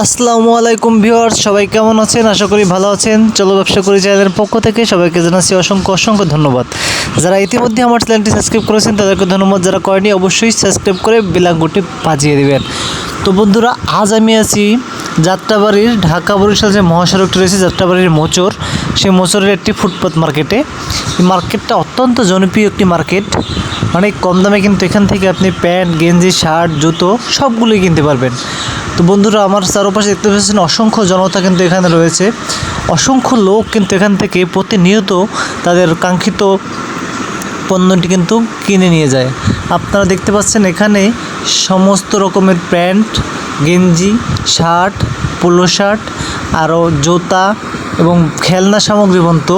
আসসালামু আলাইকুম ভিউয়ার্স, সবাই কেমন আছেন? আশা করি ভালো আছেন। চলো ব্যবসা করি চ্যানেলের পক্ষ থেকে সবাইকে জানাচ্ছি অসংখ্য অসংখ্য ধন্যবাদ। যারা ইতিমধ্যে আমার চ্যানেলটি সাবস্ক্রাইব করেছেন, তাদেরকে ধন্যবাদ। যারা করেনি অবশ্যই সাবস্ক্রাইব করে বেলাঙ্গুটি বাজিয়ে দেবেন। তো বন্ধুরা, আজ আমি আছি যাত্রাবাড়ির ঢাকা বরিশাল যে মহাসড়কটি রয়েছে, যাত্রাবাড়ির মোচর। সেই মোচরের একটি ফুটপাত মার্কেটে। এই মার্কেটটা অত্যন্ত জনপ্রিয় একটি মার্কেট। অনেক কম দামে কিন্তু এখান থেকে আপনি প্যান্ট, গেঞ্জি, শার্ট, জুতো সবগুলোই কিনতে পারবেন। তো বন্ধুরা, আমার চারপাশে দেখতে পাচ্ছেন অসংখ্য জনতা কিন্তু এখানে রয়েছে। অসংখ্য লোক কিন্তু এখান থেকে প্রতিনিয়ত তাদের কাঙ্ক্ষিত পণ্যটি কিন্তু কিনে নিয়ে যায়। আপনারা দেখতে পাচ্ছেন এখানে সমস্ত রকমের প্যান্ট, গেঞ্জি, শার্ট, পোলো শার্ট, আরও জুতা এবং খেলনা সামগ্রী বন্ত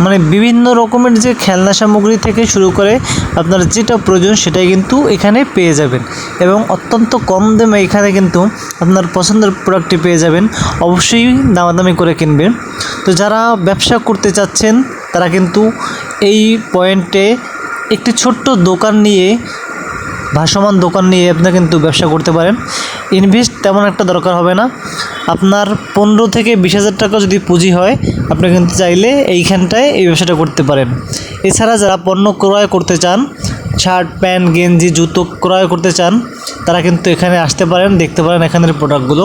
মানে বিভিন্ন রকমের যে খেলনা সামগ্রী থেকে শুরু করে আপনার যেটা প্রয়োজন সেটাই কিন্তু এখানে পেয়ে যাবেন। এবং অত্যন্ত কম দামে এখানে কিন্তু আপনার পছন্দের প্রোডাক্টটি পেয়ে যাবেন। অবশ্যই দামাদামি করে কিনবেন। তো যারা ব্যবসা করতে চাচ্ছেন, তারা কিন্তু এই পয়েন্টে একটি ছোট্ট দোকান নিয়ে, ভাসমান দোকান নিয়ে আপনি কিন্তু ব্যবসা করতে পারেন। ইনভেস্ট তেমন একটা দরকার হবে না। আপনার পনেরো থেকে বিশ হাজার টাকা যদি পুঁজি হয়, আপনি কিন্তু চাইলে এইখানটায় এই ব্যবসাটা করতে পারেন। এছাড়া যারা পণ্য ক্রয় করতে চান, শার্ট, প্যান্ট, গেঞ্জি, জুতো ক্রয় করতে চান তারা কিন্তু এখানে আসতে পারেন, দেখতে পারেন এখানের প্রোডাক্টগুলো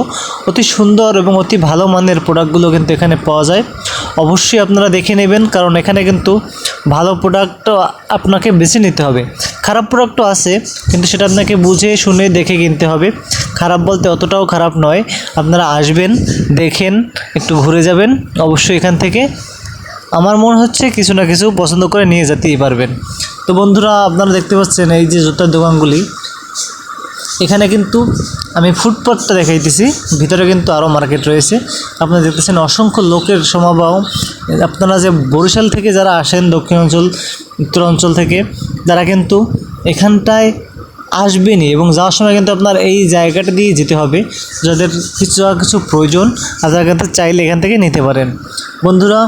অতি সুন্দর এবং অতি ভালো মানের প্রোডাক্টগুলো কিন্তু এখানে পাওয়া যায়। অবশ্যই আপনারা দেখে নেবেন, কারণ এখানে কিন্তু ভালো প্রোডাক্ট আপনাকে বেছে নিতে হবে। খারাপ প্রোডাক্টও আছে, কিন্তু সেটা আপনাকে বুঝে, শুনে, দেখে কিনতে হবে। খারাপ বলতে অতটাও খারাপ নয়। আপনারা আসবেন, দেখেন, একটু ঘুরে যাবেন। অবশ্যই এখান থেকে আমার মনে হচ্ছে কিছু না কিছু পছন্দ করে নিয়ে যেতেই পারবেন। তো বন্ধুরা, আপনারা দেখতে পাচ্ছেন এই যে জুতার দোকানগুলি। এখানে কিন্তু আমি ফুটপাথটা দেখাইতেছি। ভিতরে কিন্তু আরও মার্কেট রয়েছে। আপনারা দেখতেছেন অসংখ্য লোকের সমাবাহ আপনারা যে বরিশাল থেকে যারা আসেন দক্ষিণ অঞ্চল উত্তর অঞ্চল থেকে, তারা কিন্তু এখানটায় আসবেনই এবং যাওয়ার সময় কিন্তু আপনার এই জায়গাটা দিয়ে যেতে হবে। যাদের কিছু কিছু প্রয়োজন আর তারা কিন্তু চাইলে এখান থেকে নিতে পারেন। বন্ধুরা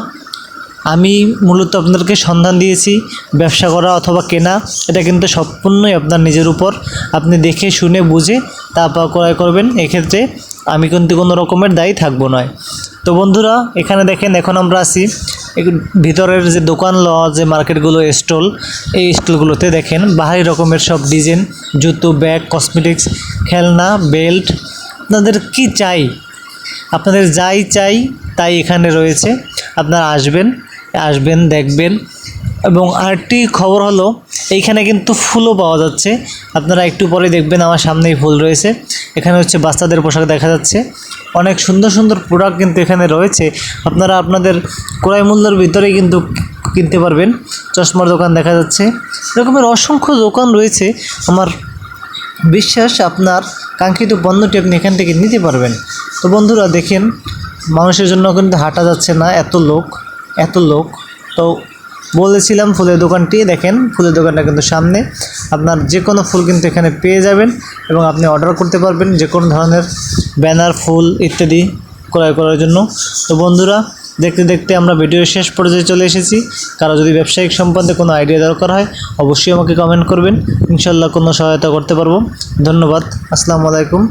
আমি মূলত আপনাদেরকে সন্ধান দিয়েছি, ব্যবসা করা অথবা কেনা, এটা কিন্তু সম্পূর্ণই আপনার নিজের উপর। আপনি দেখে, শুনে, বুঝে তারপর ক্রয় করবেন, এক্ষেত্রে আমি কিন্তু কোনো রকমের দায়ী থাকব নয়। তো বন্ধুরা, এখানে দেখেন, এখন আমরা এক- ভিতরের যে দোকান ল যে মার্কেটগুলো, স্টল, এই স্টলগুলোতে দেখেন বাহারি রকমের সব ডিজাইন, জুতো, ব্যাগ, কসমেটিক্স, খেলনা, বেল্ট। আপনাদের কি চাই? আপনাদের যাই চাই, তাই এখানে রয়েছে। আপনারা আসবেন আসবেন, দেখবেন। এবং আরেকটি খবর হলো, এইখানে কিন্তু ফুলও পাওয়া যাচ্ছে। আপনারা একটু পরে দেখবেন আমার সামনেই ফুল রয়েছে। এখানে হচ্ছে বাচ্চাদের পোশাক দেখা যাচ্ছে। অনেক সুন্দর সুন্দর প্রোডাক্ট কিন্তু এখানে রয়েছে। আপনারা আপনাদের ক্রয় মূল্যের ভিতরেই কিন্তু কিনতে পারবেন। চশমার দোকান দেখা যাচ্ছে। এরকমের অসংখ্য দোকান রয়েছে। আমার বিশ্বাস আপনার কাঙ্ক্ষিত পণ্যটি আপনি এখান থেকে নিতে পারবেন। তো বন্ধুরা, দেখেন, মানুষের জন্য কিন্তু হাঁটা যাচ্ছে না, এত লোক। এত লোক। তো বলেছিলাম ফুলের দোকানটি, দেখেন ফুলের দোকানটা কিন্তু সামনে। আপনার যে কোনো ফুল কিন্তু এখানে পেয়ে যাবেন এবং আপনি অর্ডার করতে পারবেন যে কোনো ধরনের ব্যানার, ফুল ইত্যাদি ক্রয় করার জন্য। তো বন্ধুরা, দেখতে দেখতে আমরা ভিডিওর শেষ পর্যায়ে চলে এসেছি। কারও যদি ব্যবসায়িক সম্বন্ধে কোনো আইডিয়া দরকার হয়, অবশ্যই আমাকে কমেন্ট করবেন। ইনশাল্লাহ কোনো সহায়তা করতে পারব। ধন্যবাদ। আসসালামু আলাইকুম।